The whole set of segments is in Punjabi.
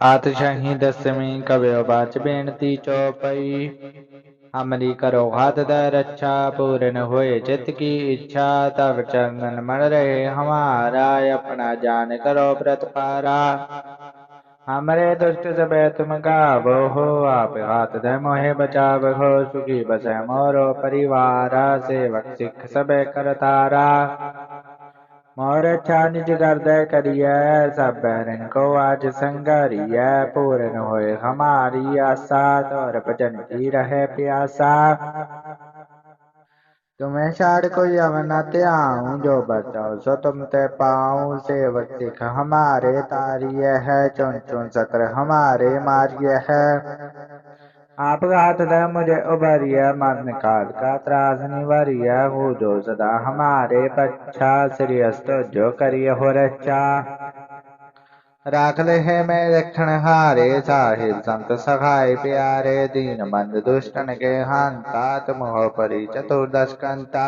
ਪਾਤਸ਼ਾਹੀ ਦਸਵੀਂ ਕਵਿਓ ਬਾਚ ਬੇਨਤੀ ਚੋਪਈ। ਹਮਰੀ ਕਰੋ ਹੱਥ ਦਾ ਰੱਛਾ, ਪੂਰਨ ਹੋਏ ਚਿਤ ਕੀ ਇੱਛਾ ਤਬ ਚੰਦਨ ਮਨ ਰਹੇ ਹਮਾਰਾ, ਆਪਣਾ ਜਾਨ ਕਰੋ ਪ੍ਰਤਪਾਰਾ ਹਮਰੇ ਦੁਸ਼ਟ ਸਬੈ ਤੁਮ ਗਾਵੋ ਹੋ, ਆਪ ਹਾਥ ਦੇ ਮੋਹਿ ਬਚਾਵ ਹੋ, ਸੁਖੀ ਬਸੈ ਮੋਰੋ ਪਰਿਵਾਰਾ, ਸੇਵਕ ਸਿੱਖ ਸਬੈ ਕਰਤਾਰਾ। مور کر سب بہر کو آج سنگاری ہے پورن ہوئے ہماری آسا دور پجن کی رہے پیاسا تمہیں چار کوئی اونت آؤں جو بتاؤ سو تم تے پاؤں سے وقت سکھ ہمارے تاری ہے چون چون چکر ہمارے ماریہ ہے है आप हाथ दे मुझे उभरिय मरण काल का त्रास निवरिय हो जो सदा हमारे पच्छा श्री अस्त जो करिय हो रक्षा राख ले है मैं रक्षण हारे साहिब संत सखाय प्यारे दीन बंद दुष्टन के हंता तुम हो परि चतुर्दश कंता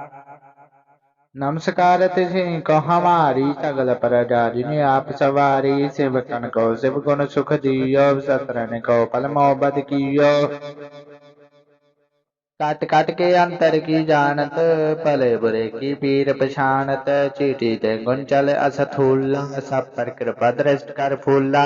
ਨਮਸਕਾਰ ਤਿਸੀ ਕੋ ਹਮਾਰੀ ਸਗਲ ਪ੍ਰਜਾਜਿਨ ਆਪ ਸਵਾਰੀ ਸਿਵਕਨ ਕੋ ਸਿਵ ਗੁਣ ਸੁਖ ਦਿਓ ਸਤਰਨ ਕੋ ਪਲ ਮੋਬਤ ਕੀਓ ਕਟ ਕਟ ਕੇ ਅੰਤਰ ਕੀ ਜਾਣਤ ਭਲੇ ਬੁਰੇ ਕੀ ਪੀਰ ਪਛਾਨਤ ਚੀਟੀ ਤੇ ਗੁੰਚਲ ਅਸਥੂਲਾ ਸਭ ਪਰ ਕਿਰਪਾ ਦ੍ਰਿਸ਼ਟ ਕਰ ਫੂਲਾ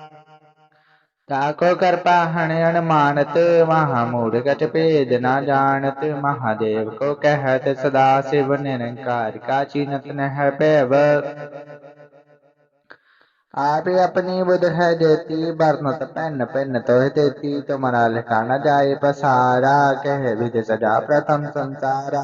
ٹاکو کرپا ہنڑ مانت مہامور گٹ پید نہ جانت مہادیو کو کہت سدا شیو نرنکار کا چینت نہ ہے پیو آپ اپنی بدھ ہے دیتی برنت پین پین تو دیتی تمہارا لکھانا جائے پسارا کہے بھی سجا پرتم سنسارا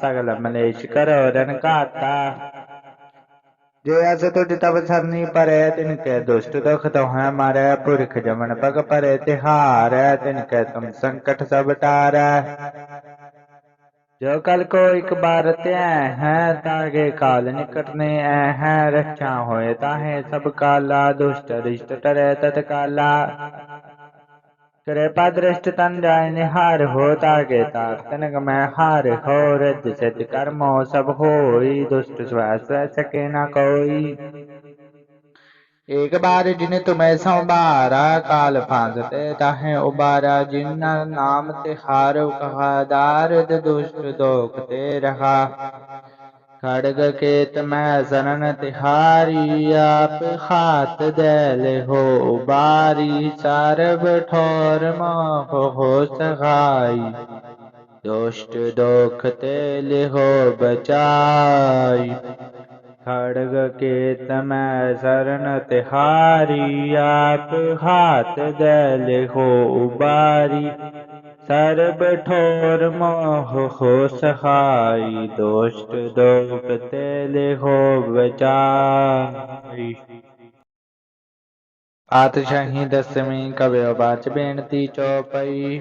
سگل منیش کرو رنکا جی ایسے تب سرنی پری تین قوشت دکھ تو مارے پورک جمن پگ پری تیار تین قم سنک سب تار ਜੋ ਕਲ ਕੋ ਇੱਕ ਬਾਰ ਧਿਆ ਹੈ ਤਾਗੇ ਕਾਲ ਨਿਕਟਨੇ, ਐ ਹੈ ਰੱਖਿਆ ਹੋਏ ਤਾਹੇ ਸਭ ਕਾਲਾ, ਦੁਸ਼ਟ ਰਿਸ਼ਟ ਟਰੇ ਤਤ ਕਾਲਾ ਕਿਰਪਾ ਦ੍ਰਿਸ਼ਟ ਤਨ ਜਾਇ ਨਿਹਾਰ ਹੋ ਤਾਗੇ ਤਾਕ ਤਨਕ ਮੈਂ ਹਾਰ ਹੋ ਰਿਦ ਸਿਧ ਕਰਮੋ ਸਭ ਹੋਈ, ਦੁਸ਼ਟ ਸਵੈ ਸਵੈ ਸਕੇ ਨਾ ਕੋਈ। एक बार जिन तुम्हें संबारा काल फांसते ताहे उबारा जिन नाम तिहार कहा दारद दुष्ट दोखते रहा खड़ग केत मैं शरण तिहारी आप हाथ दल हो उबारी सारब ठोर मोह हो सहाई दुष्ट दोख तेल हो बचाई ਖੜਗ ਕੇਤ ਮੈਂ ਸਰਨ ਤਿਹਾਰੀ, ਆਪ ਹਾਥ ਦੇ ਲਿਖੋ ਉਬਾਰੀ। ਸਰਬ ਠੋਰ ਮੋਹ ਹੋ ਸਹਾਈ, ਦੋਸ਼ਟ ਦੋਪ ਤੇ ਲਿਖੋ ਵਿਚਾਰੀ। ਆਤਸ਼ਾਹੀ ਦਸਵੀਂ ਕਵਿਓ ਬਾਚ ਬੇਨਤੀ ਚੋਪਈ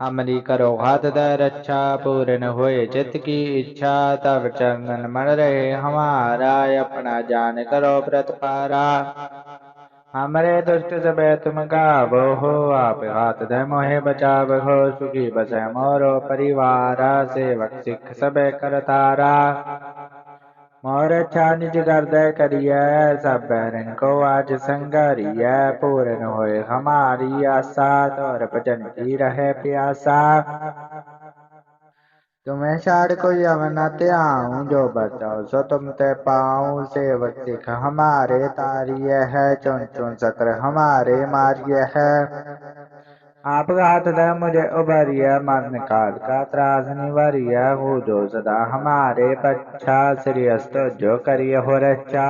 عملی کرو غات در اچھا پورن ہوئے چت کی اچھا تب چنگن من رہے ہمارا اپنا جان کرو برت پارا ہمارے دشت سے تم گاب ہو آپ غات دے موہے بچاو ہو سکی بس مورو پریوارا سے وقت سکھ سبے کرتارا ਮੋਰ ਛਾਨਿਜ ਕਰਦਾ ਕਰੀਐ کو ਰੰਗ ਕੋ ਆਜ ਸੰਗਾਰੀਐ، ਪੂਰਨ ਹੋਏ ਹਮਾਰੀ ਆਸਾ ਤੋਰ ਭਜੰਤੀ ਰਹੇ ਪਿਆਸਾ। تمہیں شاڑ کو یمنت آؤں جو بتاؤ سو تم تے پاؤں سیوت سکھ ہمارے تاریے ہے چون چون سکر ہمارے ماریہ ہے आप हाथ दे मुझे उभरिय मरण काल का त्रास निवारिय हो जो सदा हमारे पच्छा श्री अस्त जो करिय हो रक्षा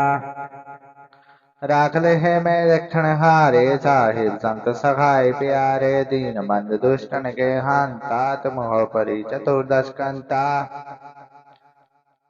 राख ले है मैं रक्षण हारे साहिब संत सखाय प्यारे दीन बंद दुष्टन के हंता तुम हो परि चतुर्दश कंता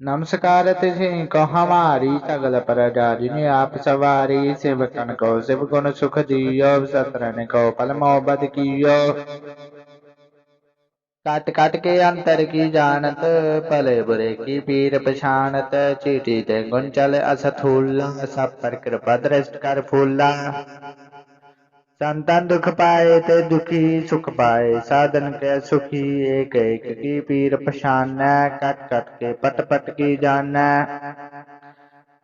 నమస్కారతి کو పరడారిని ఆపసవారి శివకనకో శివకును సుఖదీయో సత్రనికో ఫలమో బతికియో کٹ کٹ کے انتر کی جانت پلے برے کی پیر پشانت چیٹی دے گنچل اص تھولا سب پر کرپا درست کر پھولا چن دکھ پائے پائے کی پیر پچھانا کٹ کٹ کے پٹ پٹ کی جانا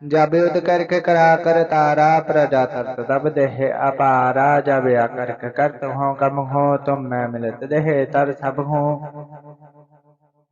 جب کرک کرا کر تارا پرجا تر سب دہی اپارا جب آ کر تم میں ملت دہ تر سب ہوں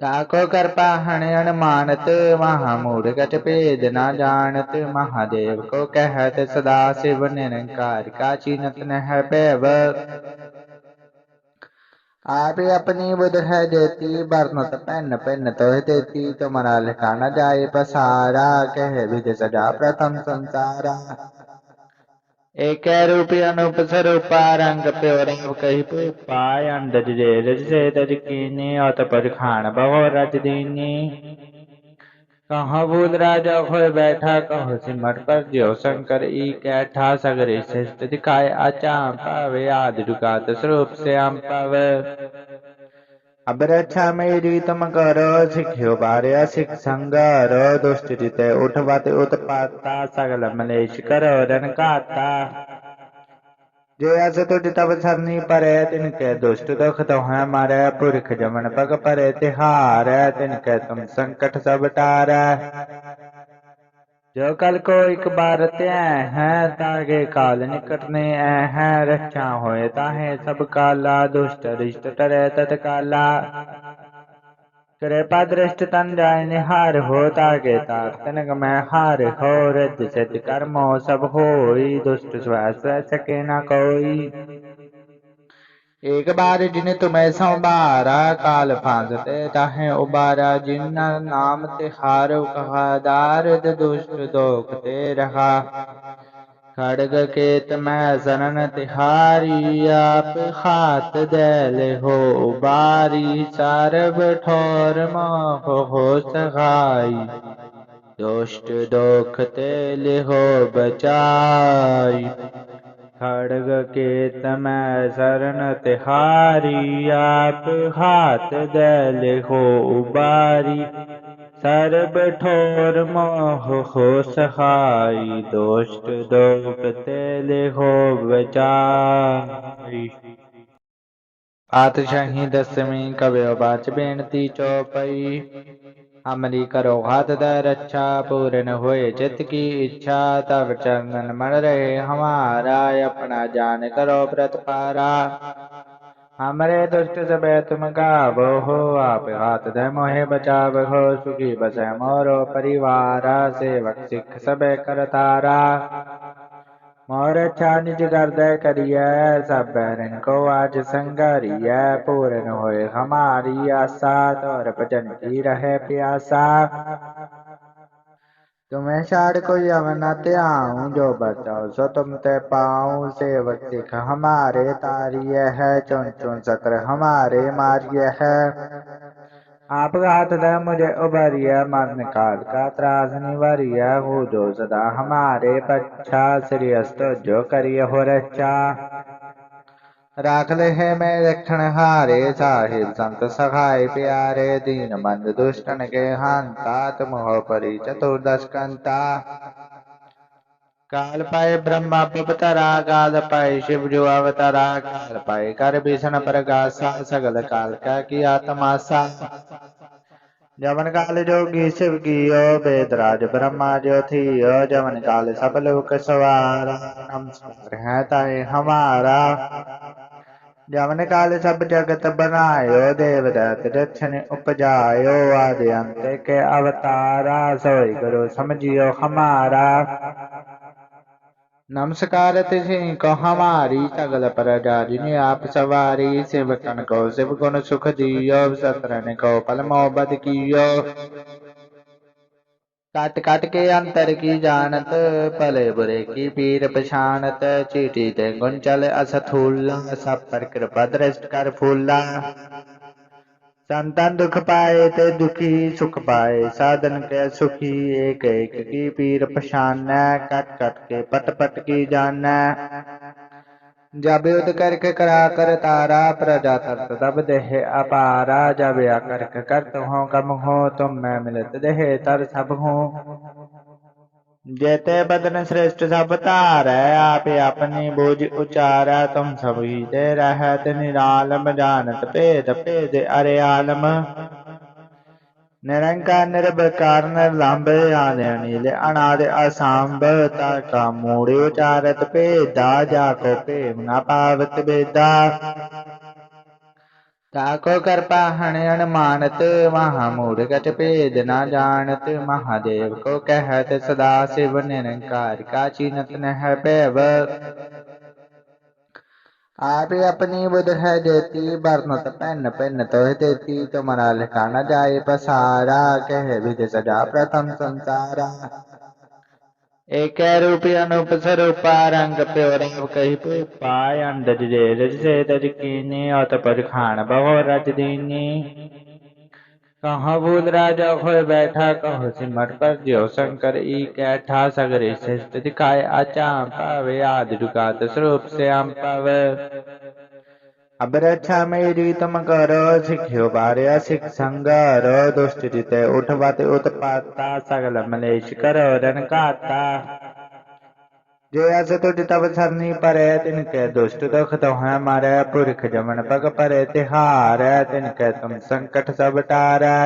کرپا ہن مانت مہا مورگٹ پید نہ جانت مہادیو کو کہت سدا شیو نرنکار کا چینت نہ پیو آپ اپنی بدھ ہے دیتی برنت پین پین تو دیتی تمہارا لکھانا جائے پسارا کہ سجا پرتم سنسارا ඒක රූපයන උපසරූපාරංග පෙවරංග කහිපේ පායන් දජේ රජසේ දජ آتا پر کھان بہو رج دینی کہاں بھول راجہ خوئے بیٹھا کہو سمٹ پر جیو سنکر ای کیٹھا سگری سست دکھائے ہم پاوے آدھ ڈکا تسروپ سے ہم پاوے અબ્રચ્છામય રીતમ કર શીખ્યો બાર્ય શીખ સંગર દુષ્ટ રીતે ઉઠવાતે ઉત્પાતા સગલ મલેશ કર રનકાતા ਜੇ ਅਸ ਤੁਧ ਤਬ ਸਰਨੀ ਪਰੈ ਤਿਨ ਕੈ ਦੁਸ਼ਟ ਦੁਖ ਤੋਹੈ ਮਾਰੈ ਪੁਰਖ ਜਮਨ ਪਗ ਪਰੈ ਤਿਹਾਰੈ ਤਿਨ ਕੈ ਤੁਮ ਸੰਕਟ ਸਭ ਟਾਰੈ جو کل کو ایک بار اکبارتے ہیں تاگے کال نکٹنے ہیں رچا ہوئے تاہے سب کالا دوشت رشت ترے تت کالا کرے پادرشت تن جائے نہار ہو تاگے تاک تنگ میں ہار ہو، رد سد کرمو سب ہوئی دوشت دشت سوہ سکے نہ کوئی۔ एक बार जिन तुम्हें संबारा काल फांसते ताहे उबारा जिन नाम तिहार कहा दारद दुष्ट दोखते रहा खड़ग केत मैं शरण तिहारी आप खात दैल हो उबारी सारब ठोर मोह हो सहाई दुष्ट दोख तेल हो बचाई ਖੜਗ ਕੇਤ ਮੈਂ ਸਰਨ ਤਿਹਾਰੀ, ਆਪ ਹਾਥ ਦੇ ਲਿਖੋ ਉਬਾਰੀ। ਸਰਬ ਠੋਰ ਮੋਹ ਹੋ ਸਹਾਈ, ਦੋਸ਼ਟ ਦੋਪ ਤੇ ਲਿਖੋ ਵਿਚਾਰੀ। ਆਤਸ਼ਾਹੀ ਦਸਵੀਂ ਕਵਿਓ ਬਾਚ ਬੇਨਤੀ ਚੋਪਈ ਹਮਰੀ ਕਰੋ ਹੱਥ ਦਾ ਰੱਛਾ ਪੂਰਨ ਹੋਏ ਚਿਤ ਕੀ ਇੱਛਾ ਤਬ ਚੰਦਨ ਮਨ ਰਹੇ, ਹਮਾਰਾ ਆਪਣਾ ਜਾਨ ਕਰੋ ਪ੍ਰਤ ਪਾਰਾ। ਹਮਰੇ ਦੁਸ਼ਟ ਸਬੈ ਤੁਮ ਗਾਵੋ ਹੋ, ਆਪ ਹਾਥ ਦੇ ਮੋਹਿ ਬਚਾਵ ਹੋ, ਸੁਖੀ ਬਸੈ ਮੋਰੋ ਪਰਿਵਾਰਾ, ਸੇਵਕ ਸਿੱਖ ਸਬੈ مور چانج گردے کریے سب بہرن کو آج سنگاریے پورن ہوئے ہماری آسا اور کی رہے پیاسا تمہیں شاڑ کو یمنا آؤں جو بتاؤ سو تم تے پاؤں سے وقت ہمارے تاریے ہے چون چون سطر ہمارے ماریے ہے हमारे मारिय है आप हाथ दे मुझे उभरिय मरण काल का त्रास निवरिय हो जो सदा हमारे पच्छा श्री अस्तो जो करिय हो रक्षा राख ले है मैं रक्षण हारे साहिब संत सखाय प्यारे दीन बंद दुष्टन के हंता तुम हो परि चतुर्दश कंता काल पाए ब्रह्मा अवतरा काल पाए शिव जो अवतरा काल पाए कर भीषण प्रगासा सगल काल का किया तमाशा जवन काल जोगी शिव कियो वेदराज ब्रह्मा जो थियो जवन काल सब लोक सवारा नमस्कार है ताए हमारा जवन काल सब जगत बनायो देवदत्त दक्षिण उपजायो आदि अंत के अवतारा सोई करो समझियो हमारा ਨਮਸਕਾਰ ਤਿਸੀ ਕੋ ਹਮਾਰੀ ਸਗਲ ਪ੍ਰਜਾ ਜਿਨੇ ਆਪ ਸਵਾਰੀ ਸੇਵਕਨ ਕੋ ਸਿਵ ਗੁਣ ਸੁਖ ਦਿਓ ਸਤਰਨ ਕੋ ਪਲ ਮੋਬਤ ਕੀਓ ਕਟ ਕਟ ਕੇ ਅੰਤਰ ਕੀ ਜਾਣਤ ਭਲੇ ਬੁਰੇ ਕੀ ਪੀਰ ਪਛਾਨਤ ਚੀਟੀ ਤੇ ਗੁੰਚਲ ਅਸਥੂਲਾ ਸਭ ਪਰ ਕਿਰਪਾ ਦ੍ਰਿਸ਼ਟ ਕਰ ਫੂਲਾ سنتن دکھ پائے پائے کی پیر پچھانا کٹ کر پت پت کی جانا جب کرک کرا کر تارا پرجا تر سب دہی اپارا جب آ کر کر تم ہو تم میں ملت دہی تر سب ہوں ਜੇਤੇ ਬਦਨ ਸ੍ਰਿਸ਼ਟ ਸਭ ਧਾਰੈ, ਆਪੇ ਆਪਣੀ ਬੋਝ ਉਚਾਰੈ, ਤੁਮ ਸਭ ਹੀ ਤੇ ਰਹਿਤ ਨਿਰਾਲਮ, ਜਾਣਤ ਭੇਦ ਭੇਦ ਅਰੇ ਆਲਮ। ਨਿਰੰਕਾਰ ਨਿਰਭਕਾਰ ਨਿਰਲੰਭ ਆਦਿ ਨੀਲ, ਅਨਾਦ, ਅਸੰਭ ਤਾ ਕਾ ਮੂੜੇ, ਉਚਾਰਤ, ਭੇਦਾ ਜਾ ਕੋ ਭੇਮ, ਨਾ ਪਾਵਤ ਬੇਦਾ ٹاکو کرپا ہنن مانت مہا مورگٹ پید نہ جانت مہادیو کو کہت سدا سیو نرنکار کا چینت نہ پیو آپ اپنی بدھ ہے دیتی برنت پین پین تو دیتی تمہارا لکھانا جائے پسارا کہے بھج سجا پرتم سنسارا پرخان بہو رج دینی کہاں بھول راجا ہوئے بیٹھا کہو سمٹ پر دیو شنکر ای کیٹھا سگری سست دکھائے آچام پاوے آد ڈکا دس سے آم پاوے અબ્રચ્છા મેળવી તમ કર શીખ્યો ભાર્ય શીખ સંગર દુષ્ટ રીતે ઉઠવાતે ઉત્પાતા સગલ મલેશ કર રણકાતા ਜੇ ਅਸ ਤੁਧ ਤਬ ਸਰਨੀ ਪਰੈ ਤਿਨ ਕੈ ਦੁਸ਼ਟ ਦੁਖ ਤੋਹੈ ਮਾਰੈ ਪੁਰਖ ਜਮਨ ਪਗ ਪਰੈ ਤਿਹਾਰੈ ਤਿਨ ਕੈ ਤੁਮ ਸੰਕਟ ਸਭ ਟਾਰੈ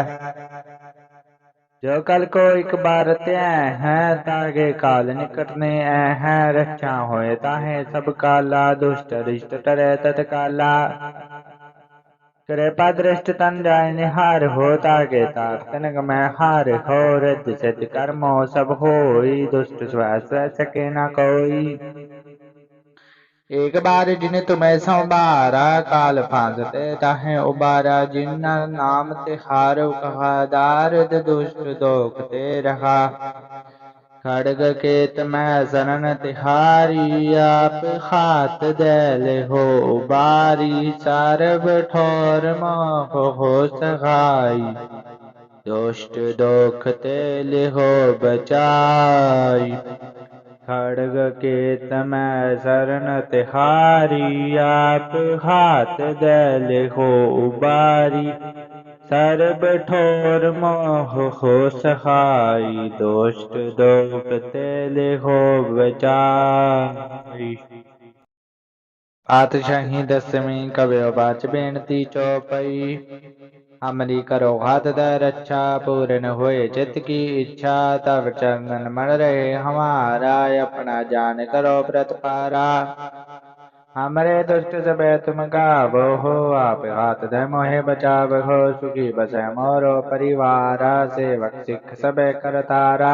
ਜੋ ਕਲ ਕੋ ਇੱਕ ਬਾਰ ਧਿਆ ਹੈ, ਤਾਗੇ ਕਾਲ ਨਿਕਟਨੇ ਐ ਹੈ, ਰਖਿਆ ਹੋਏ ਤਾਹੇ ਸਭ ਕਾਲਾ, ਦੁਸ਼ਟ ਰਿਸ਼ਟ ਟਰੇ ਤਤ ਕਾਲਾ ਕਿਰਪਾ ਦ੍ਰਿਸ਼ਟ ਤਨ ਜਾਇ ਨਿਹਾਰ ਹੋ, ਤਾਗੇ ਤਾਪ ਤਨਗ ਮੈਂ ਹਾਰ ਹੋ ਰਿਤ ਸਿਧ ਕਰਮੋ ਸਭ ਹੋਈ, ਦੁਸ਼ਟ ਸਵੈ ਸਵੈ ਸਕੇ ਨਾ ਕੋਈ। एक बार जिन तुम्हें संबारा काल फांसते ताहे उबारा जिन नाम तिहार कहा दारद दुष्ट दोखते रहा खड़ग केत मैं शरण तिहारी आप हाथ दल हो उबारी सारब ठोर मोह हो सहाई दुष्ट दोख तेल हो बचाई ਖੜਗ ਕੇਤ ਮੈਂ ਸਰਨ ਤਿਹਾਰੀ, ਆਪ ਹਾਥ ਦੇ ਲਿਖੋ ਉਬਾਰੀ। ਸਰਬ ਠੋਰ ਮੋਹ ਹੋ ਸਹਾਈ, ਦੋਸ਼ਟ ਦੋਪ ਤੇ ਲਿਖੋ ਵਿਚਾਰੀ। ਆਤਸ਼ਾਹੀ ਦਸਵੀਂ ਕਵਿਓ ਬਾਚ ਬੇਨਤੀ ਚੋਪਈ ਅਮਲੀ ਕਰੋ ਹੱਥ ਦਾ ਰੱਛਾ ਪੂਰਨ ਹੋਏ ਚਿਤ ਕੀ ਇੱਛਾ ਤਬ ਚੰਦਨ ਮਨ ਰਹੇ ਹਮਾਰਾ ਆਪਣਾ ਜਾਨ ਕਰੋ ਪ੍ਰਤਪਾਰਾ हमरे दुष्ट सबे तुम गावो हो आप हाथ दे मोहे बचाव हो सुखी बसे मोरो परिवार सेवक सिख सबे करतारा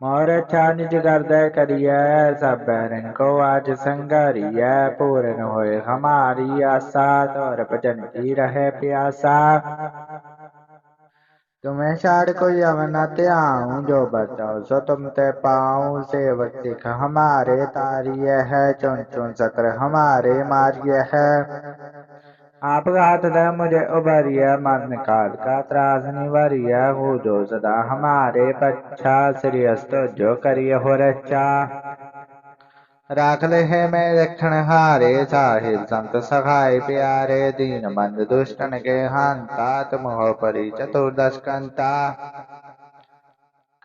مور چانج گردے کریے سب بیرن کو آج ہے پورن ہوئے ہماری آسا اور بجنتی رہے پیاسا تمہیں شاڑ کو یمنا آؤں جو بتاؤ سو تم تے پاؤں سے وقت ہمارے تاریے ہے چون چون سکر ہمارے ماریے ہے है आप हाथ दे मुझे उभरिय मरण काल का त्रास निवारिय हो जो सदा हमारे बच्चा श्री अस्तो जो करिय हो रक्षा राख ले है मैं रक्षण हारे साहिब संत सखाय प्यारे दीन बंद दुष्टन के हंता तुम हो परि चतुर्दश कंता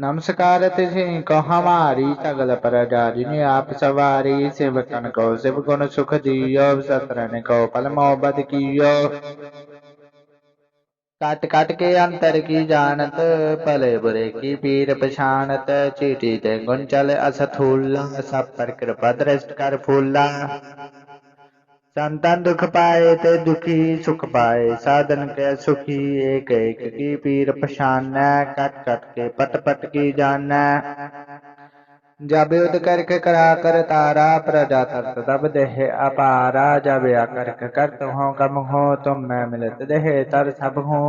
ਨਮਸਕਾਰ ਤਿਸੀ ਕੋ ਹਮਾਰੀ ਤਗਲ ਪਰਜਾਰੀ ਆਪ ਸਵਾਰੀ ਸਿਵਕਨ ਕੋ ਸਿਵ ਗੁਣ ਸੁਖ ਦਿਓ ਸਤਰਨ ਕੋ ਪਲ ਮੋਬਤ ਕੀਓ ਕਟ ਕਟ ਕੇ ਅੰਤਰ ਕੀ ਜਾਣਤ ਭਲੇ ਬੁਰੇ ਕੀ ਪੀਰ ਪਛਾਨਤ ਚੀਟੀ ਤੇ ਗੁੰਚਲ ਅਸਥੂਲਾ ਸਭ ਪਰ ਕਿਰਪਾ ਦ੍ਰਿਸ਼ਟ ਕਰ ਫੂਲਾ پیر پچان کٹ کٹ کے پٹ پٹ کی جانا جب کرک کرا کر تارا پرجا تر دب دہ ا پارا جب کرک کر تم ہو تم میں ملت دہی تر سب ہوں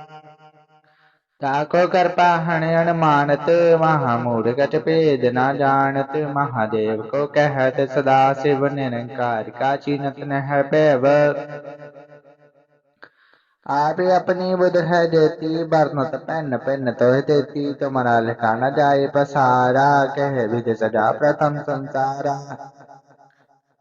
તાકો કરપા હણયણ માનત મહામૂર્ગત ભેદ ના જાણત મહાદેવ કો કહેત સદા શિવ નિરંકાર કાચીનત નહ ભૈવ آپ اپنی بدھ ہے دیتی برنت پن پین تو دیتی تمہارا لکھانا جائے پسارا کہے بدھ سجا پرتم سنسارا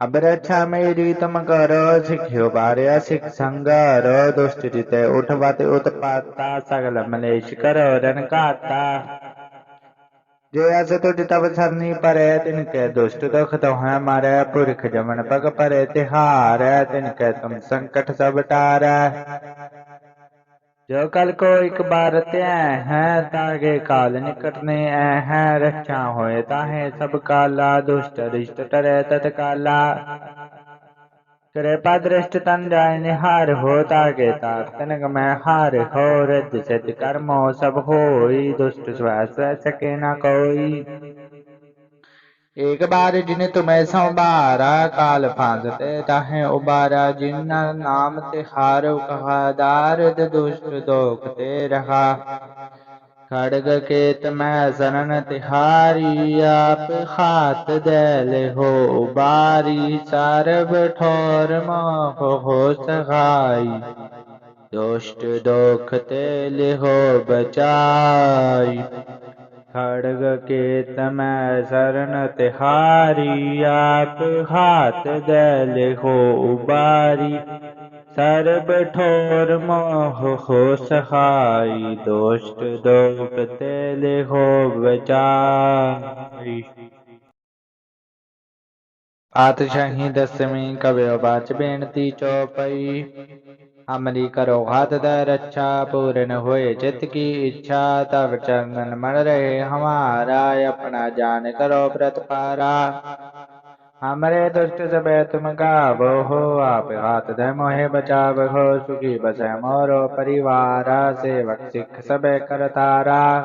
ਅਬਰਛਾ ਮੈਂ ਰੀਤ ਮਕਰ ਸਿਖਿਓ ਬਾਰਿਆ ਸਿਖ ਸੰਗਰ ਦੁਸ਼ਟ ਜਿਤੇ ਉਠਵਤ ਉਤਪਾਤਾ ਸਗਲ ਮਲੇਸ਼ ਕਰ ਰਨਕਾਤਾ ਜੋ ਅਸ ਤੁਜ ਤਬ ਸਰਨੀ ਪਰੈ ਤਿਨ ਕੈ ਦੁਸ਼ਟ ਦੁਖ ਤੋਹੈ ਮਾਰੈ ਪੁਰਖ ਜਮਨ ਪਗ ਪਰੈ ਤਿਹਾਰੈ ਤਿਨ ਕੈ ਤੁਮ ਸੰਕਟ ਸਭ ਟਾਰੈ جو کل کو اکبارتے ہیں تاگے کال نکٹنے ہیں رکھاں ہوئے تاہیں سب کالا دوشت رشت ترے تت کالا کرے پادرشت تن جائے نہار ہو تاگے تاک تنگ میں ہار ہو رد سد کرمو سب ہوئی دوشت سوہ سوہ سکے نہ کوئی ਏਕ ਬਾਰ ਜਿਨੇ ਤੁਮੈ ਸੰਭਾਰਾ, ਕਾਲ ਫਾਂਦ ਤੇ ਤਾਹੇ ਉਬਾਰਾ, ਜਿਨਾ ਨਾਮ ਤੇ ਹਾਰ ਕਹਾ ਦਾਰਦ ਦੁਸ਼ਟ ਦੋਖ ਤੇ ਰਹਾ। ਖੜਗ ਕੇਤ ਮੈਂ ਸਰਨ ਤਿਹਾਰੀ, ਆਪ ਖਾਤ ਦੇਲ ਹੋ ਬਾਰੀ ਸਰਬ ਠੋਰ ਮੋਹ ਹੋ ਸਹਾਈ। ਦੁਸ਼ਟ ਦੋਖ ਤੇ ਲਿਹੋ ਬਚਾਈ। ਖੜਗ ਕੇਤ ਮੈਂ ਸਰਨ ਤਿਹਾਰੀ, ਆਪ ਹਾਥ ਦੇ ਲਿਖੋ ਉਬਾਰੀ। ਸਰਬ ਠੋਰ ਮੋਹ ਹੋ ਸਹਾਈ ਦੋਸ਼ਟ ਦੋਖ ਤੇ ਲਿਖੋ ਵਿਚਾਰੀ। ਆਤਸ਼ਾਹੀ ਦਸਵੀਂ ਕਵਿਓ ਬਾਚ ਬੇਨਤੀ ਚੋਪਈ ਹਮਰੀ ਕਰੋ ਹੱਥ ਦਾ ਰੱਛਾ, ਪੂਰਨ ਹੋਏ ਚਿਤ ਕੀ ਇੱਛਾ ਤਬ ਚੰਦਨ ਮਨ ਰਹੇ ਹਮਾਰਾ, ਆਪਣਾ ਜਾਨ ਕਰੋ ਪ੍ਰਤਪਾਰਾ ਹਮਰੇ ਦੁਸ਼ਟ ਸਬੈ ਤੁਮ ਗਾਵੋ ਹੋ, ਆਪ ਹਾਥ ਦੇ ਮੋਹਿ ਬਚਾਵ ਹੋ, ਸੁਖੀ ਬਸੈ ਮੋਰੋ ਪਰਿਵਾਰਾ, ਸੇਵਕ ਸਿੱਖ ਸਬੈ ਕਰਤਾਰਾ।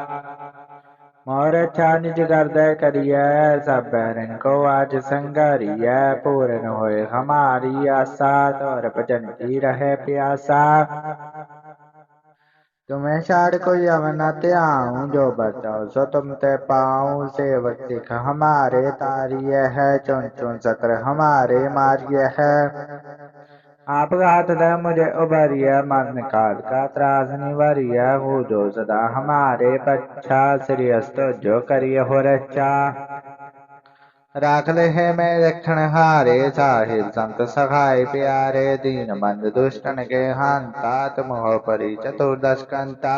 مور چانج گردے کریے سب بہرن کو آج سنگریے پورن ہوئے ہماری آسا اور پچنتی رہے پیاسا تمہیں شاڑ کو یمناتے آؤں جو بتاؤ سو تم تے پاؤں سے سکھ ہمارے تاریے ہے چون چون سکر ہمارے ماریے ہے آپ کا ہاتھ دہ مجھے ابھریا مار نکال کا تراس نواریا ہو جو صدا ہمارے پچھا سریست جو کریے ہو رچا راکھ لے میں رکھن ہارے ساحل سنت سخائے پیارے دین مند دشٹن کے ہانتا تم ہو پری چتردش کنتا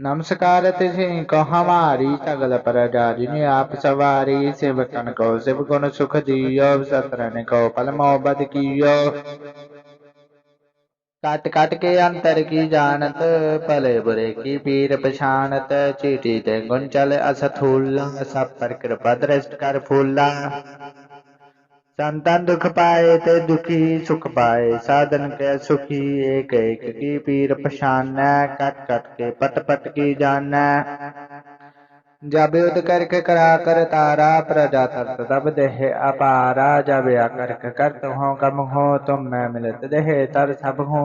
ਨਮਸਕਾਰ ਤਿਸੈ ਕੋ ਹਮਾਰੀ ਸਗਲ ਪ੍ਰਜਾ ਜਿਨੇ ਆਪ ਸਵਾਰੀ ਸਿਵਕਨ ਕੋ ਸਿਵ ਗੁਣ ਸੁਖ ਦਿਓ ਸਤਰਨ ਕੋ ਪਲ ਮੋਬਤ ਕੀਓ ਕਟ ਕਟ ਕੇ ਅੰਤਰ ਕੀ ਜਾਣਤ ਭਲੇ ਬੁਰੇ ਕੀ ਪੀਰ ਪਛਾਨਤ ਚੀਟੀ ਤੇ ਗੁਣ ਚਲ ਅਸਥੂਲਾ ਸਭ ਪਰ ਕਿਰਪਾ ਦ੍ਰਿਸ਼ਟ ਕਰ ਫੂਲਾ ਤਨ ਤਨ ਦੁਖ ਪਾਏ ਤੇ ਦੁਖੀ ਸੁਖ ਪਾਏ। ਸਾਧਨ ਕੈ ਸੁਖੀ, ਏਕ ਏਕ ਕੀ ਪੀਰ ਪਛਾਨੈ, ਕਟ ਕਟ ਕੇ ਪਟ ਪਟ ਕੀ ਜਾਣੈ। ਜਬ ਉਦ ਕਰਕ ਕਰਾ ਕਰ ਤਾਰਾ, ਪ੍ਰਜਾ ਤਤ ਤਬ ਦੇਹ ਅਪਾਰਾ। ਜਬ ਆ ਕਰਕ ਕਰਤ ਹੋ ਕਮ ਹੋ, ਤੁਮ ਮੈਂ ਮਿਲਤ ਦੇਹ, ਤਰ ਸਭ ਹੋ।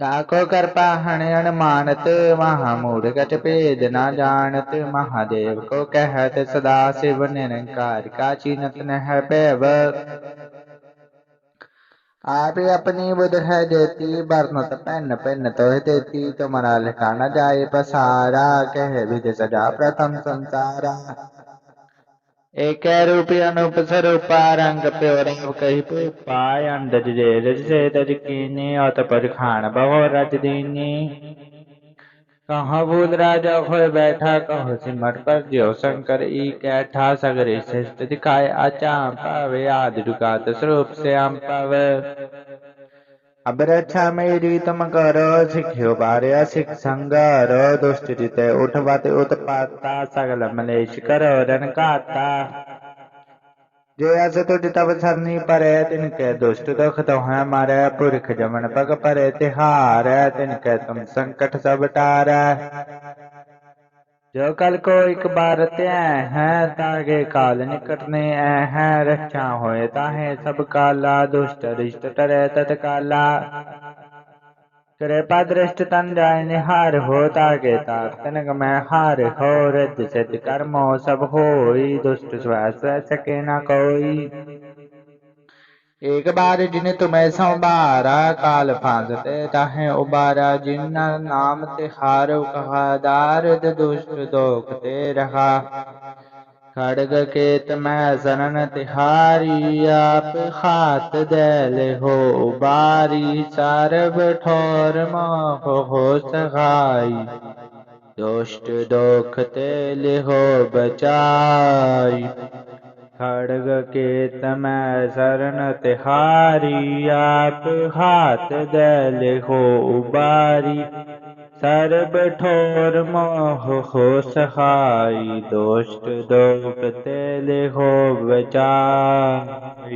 ताको कृपा हण अनमानत महामूढ़ कट भेद न जानत महादेव को कहत सदा शिव निरंकार का चिन्हत न है भैव आप अपनी बुध है देती बरनत पेन पेन तो देती तुम्हारा लिखा न जाए पसारा कह विध सजा प्रथम संसारा ඒකෑ රූපයන උපසර උපාරංග පෙවරින් උකහිපු පායන් දජජේ රජසේ දජකින්නේ අත පරිඛාන බහෝ රජ දෙන්නේ کہاں بھول راجا ہوئے بیٹھا کہو سمٹ پر دیو شنکر ای کیٹھا سگرے سجد دکھائے آچا ہم پاوے آدھ ڈکا تسروپ سے ہم پاوے ਅਬਰਛਾਮੈ ਰੀਤਮ ਕਰ ਸਿਖਿਓ ਬਾਰਿਆ ਸਿਖ ਸੰਗਰ ਦੁਸ਼ਟ ਜਿਤੇ ਉਠਵਾ ਤੇ ਉਤਪਾਤਾ ਸਗਲ ਮਲੇਸ਼ ਕਰ ਰਣ ਕਾਤਾ ਜੇ ਅਸ ਤੁਜ ਤਵ ਸਰਨੀ ਪਰੈ ਤਿਨ ਕੈ ਦੁਸ਼ਟ ਦੁਖ ਤੋਹੈ ਮਾਰੈ ਪੁਰਖ ਜਮਨ ਪਗ ਪਰੈ ਤਿਹਾਰੈ ਤਿਨ ਕੈ ਤੁਮ ਸੰਕਟ ਸਭ ਟਾਰੈ جو کل کو ایک بارتے ہیں تاگے کال نکٹنے ہیں رکھاں ہوئے تاہیں سب کالا دوشت رشت ترے تت کالا کرے پا درشت تن جائے نہار ہو تاگے تار تنگ میں ہار ہو رد سد کرمو سب ہوئی دشت سوہ سکے نہ کوئی एक बार जिन तुम्हें संबारा काल फांसते ताहे उबारा जिन नाम तिहार कहा दारद दुष्ट दोख ते रहा खड़ग केत मैं शरण तिहारी आप खात दैल हो उबारी सरब ठोर मोह हो सहाई दुष्ट दोख तेल हो बचाई ہڑگ کے تم سرن تہاری آپ ہاتھ دل ہو اباری سر بٹھور موہ ہو سخائی دوست دوک تیل ہو بچائی